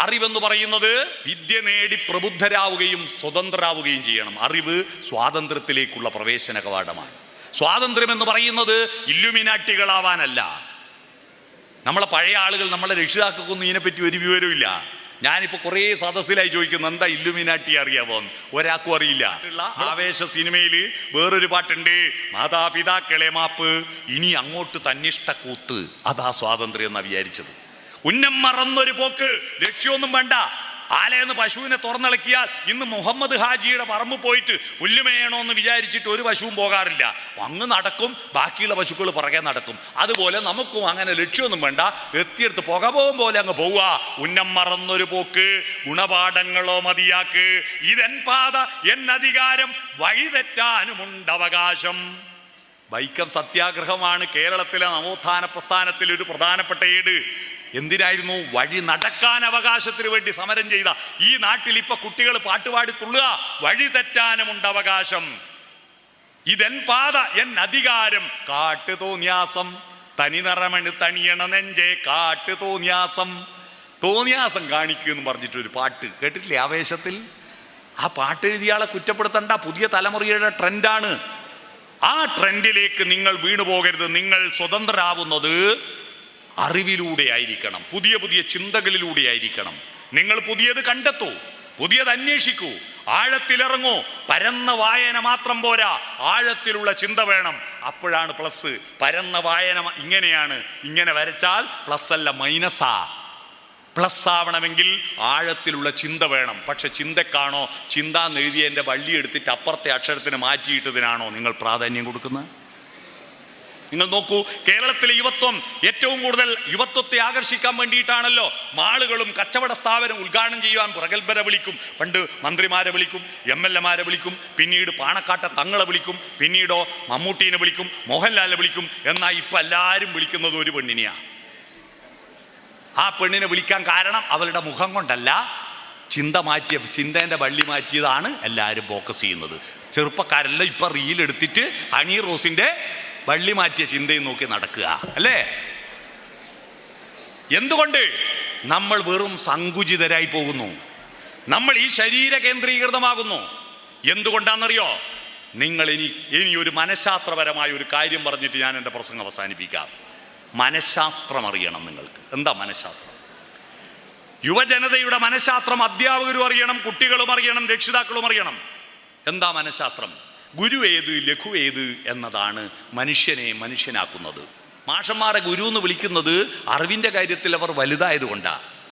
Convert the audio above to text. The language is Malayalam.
അറിവെന്ന് പറയുന്നത് വിദ്യ നേടി പ്രബുദ്ധരാവുകയും സ്വതന്ത്രരാവുകയും ചെയ്യണം. അറിവ് സ്വാതന്ത്ര്യത്തിലേക്കുള്ള പ്രവേശന കവാടമാണ്. സ്വാതന്ത്ര്യം എന്ന് പറയുന്നത് ഇല്ലുമിനാട്ടികളാവാനല്ല. നമ്മളെ പഴയ ആളുകൾ നമ്മളെ രക്ഷിതാക്കൊന്നും ഇതിനെപ്പറ്റി ഒരു വിവരമില്ല ഞാനിപ്പോൾ കുറേ സദസ്സിലായി ചോദിക്കുന്നു എന്താ ഇല്ലുമിനാട്ടി അറിയാവോ. ഒരാൾക്കും അറിയില്ല. ആവേശ സിനിമയിൽ വേറൊരു പാട്ടുണ്ട്. മാതാപിതാക്കളെ മാപ്പ് ഇനി അങ്ങോട്ട് തന്നിഷ്ട കൂത്ത്. അതാ സ്വാതന്ത്ര്യം എന്നാ വിചാരിച്ചത്. ഉന്നം മറന്നൊരു പോക്ക്. ലക്ഷ്യമൊന്നും വേണ്ട. ആലയെന്ന് പശുവിനെ തുറന്നിളക്കിയാൽ ഇന്ന് മുഹമ്മദ് ഹാജിയുടെ പറമ്പ് പോയിട്ട് പുല്ലുമേയണോ എന്ന് വിചാരിച്ചിട്ട് ഒരു പശുവും പോകാറില്ല. അങ്ങ് നടക്കും ബാക്കിയുള്ള പശുക്കൾ പുറകെ നടക്കും. അതുപോലെ നമുക്കും അങ്ങനെ ലക്ഷ്യമൊന്നും വേണ്ട. എത്തിയെടുത്ത് പുക പോകും പോലെ അങ്ങ് പോവുക. ഉന്നം മറന്നൊരു പോക്ക്. ഗുണപാഠങ്ങളോ മതിയാക്ക്. ഇതെൻ പാത എൻ അധികാരം. വഴിതെറ്റാനുമുണ്ടവകാശം. വൈക്കം സത്യാഗ്രഹമാണ് കേരളത്തിലെ നവോത്ഥാന പ്രസ്ഥാനത്തിൽ ഒരു പ്രധാനപ്പെട്ട ഏട്. എന്തിനായിരുന്നു വഴി നടക്കാൻ അവകാശത്തിന് വേണ്ടി സമരം ചെയ്ത? ഈ നാട്ടിൽ ഇപ്പൊ കുട്ടികൾ പാട്ടുപാടി തുള്ളുക. വഴി തെറ്റാനുമുണ്ട് അവകാശം. ഇതെൻ പാത എൻ അധികാരം. കാട്ടു തോന്യാസം തനി നിറമണ് തനിയണ നെഞ്ചേ കാട്ടു തോന്യാസം തോന്യാസം കാണിക്കൂ എന്ന് പറഞ്ഞിട്ടൊരു പാട്ട് കേട്ടിട്ടില്ലേ ആവേശത്തിൽ? ആ പാട്ട് എഴുതിയാളെ കുറ്റപ്പെടുത്തണ്ട. പുതിയ തലമുറയുടെ ട്രെൻഡാണ്. ആ ട്രെൻഡിലേക്ക് നിങ്ങൾ വീണുപോകരുത്. നിങ്ങൾ സ്വതന്ത്രരാവുന്നത് അറിവിലൂടെ ആയിരിക്കണം. പുതിയ പുതിയ ചിന്തകളിലൂടെ ആയിരിക്കണം. നിങ്ങൾ പുതിയത് കണ്ടെത്തൂ. പുതിയത് അന്വേഷിക്കൂ. ആഴത്തിലിറങ്ങൂ. പരന്ന വായന മാത്രം പോരാ. ആഴത്തിലുള്ള ചിന്ത വേണം. അപ്പോഴാണ് പ്ലസ് പരന്ന വായന ഇങ്ങനെയാണ്. ഇങ്ങനെ വരച്ചാൽ പ്ലസ് അല്ല മൈനസാ പ്ലസ് ആവണമെങ്കിൽ ആഴത്തിലുള്ള ചിന്ത വേണം. പക്ഷെ ചിന്തക്കാണോ ചിന്ത എഴുതിയ എന്റെ വള്ളി എടുത്തിട്ട് അപ്പുറത്തെ അക്ഷരത്തിന് മാറ്റിയിട്ടതിനാണോ നിങ്ങൾ പ്രാധാന്യം കൊടുക്കുന്നത്? നിങ്ങൾ നോക്കൂ കേരളത്തിലെ യുവത്വം ഏറ്റവും കൂടുതൽ യുവത്വത്തെ ആകർഷിക്കാൻ വേണ്ടിയിട്ടാണല്ലോ മാളുകളും കച്ചവട സ്ഥാപനം ഉദ്ഘാടനം ചെയ്യുവാൻ പ്രഗത്ഭരെ വിളിക്കും. പണ്ട് മന്ത്രിമാരെ വിളിക്കും എം എൽ എമാരെ വിളിക്കും പിന്നീട് പാണക്കാട്ടെ തങ്ങളെ വിളിക്കും പിന്നീടോ മമ്മൂട്ടീനെ വിളിക്കും മോഹൻലാലിനെ വിളിക്കും. എന്നാൽ ഇപ്പം എല്ലാവരും വിളിക്കുന്നത് ഒരു പെണ്ണിനെയാണ് ആ പെണ്ണിനെ വിളിക്കാൻ കാരണം അവരുടെ മുഖം കൊണ്ടല്ല ചിന്ത മാറ്റിയ ചിന്തേന്റെ വള്ളി മാറ്റിയതാണ് എല്ലാവരും ഫോക്കസ് ചെയ്യുന്നത്. ചെറുപ്പക്കാരെല്ലാം ഇപ്പം റീൽ എടുത്തിട്ട് ഹണി റോസിന്റെ വള്ളി മാറ്റിയ ചിന്തയും നോക്കി നടക്കുക അല്ലേ? എന്തുകൊണ്ട് നമ്മൾ വെറും സങ്കുചിതരായി പോകുന്നു? നമ്മൾ ഈ ശരീര കേന്ദ്രീകൃതമാകുന്നു. എന്തുകൊണ്ടാണെന്നറിയോ? നിങ്ങൾ ഇനി ഇനി ഒരു മനഃശാസ്ത്രപരമായ ഒരു കാര്യം പറഞ്ഞിട്ട് ഞാൻ എന്റെ പ്രസംഗം അവസാനിപ്പിക്കാം. മനഃശാസ്ത്രം അറിയണം നിങ്ങൾക്ക്. എന്താ മനഃശാസ്ത്രം? യുവജനതയുടെ മനഃശാസ്ത്രം അധ്യാപകരും അറിയണം കുട്ടികളും അറിയണം രക്ഷിതാക്കളും അറിയണം. എന്താ മനഃശാസ്ത്രം? ഗുരു ഏത് ലഘു ഏത് എന്നതാണ് മനുഷ്യനെ മനുഷ്യനാക്കുന്നത്. മാഷന്മാരെ ഗുരു എന്ന് വിളിക്കുന്നത് അറിവിന്റെ കാര്യത്തിൽ അവർ വലുതായതുകൊണ്ടാണ്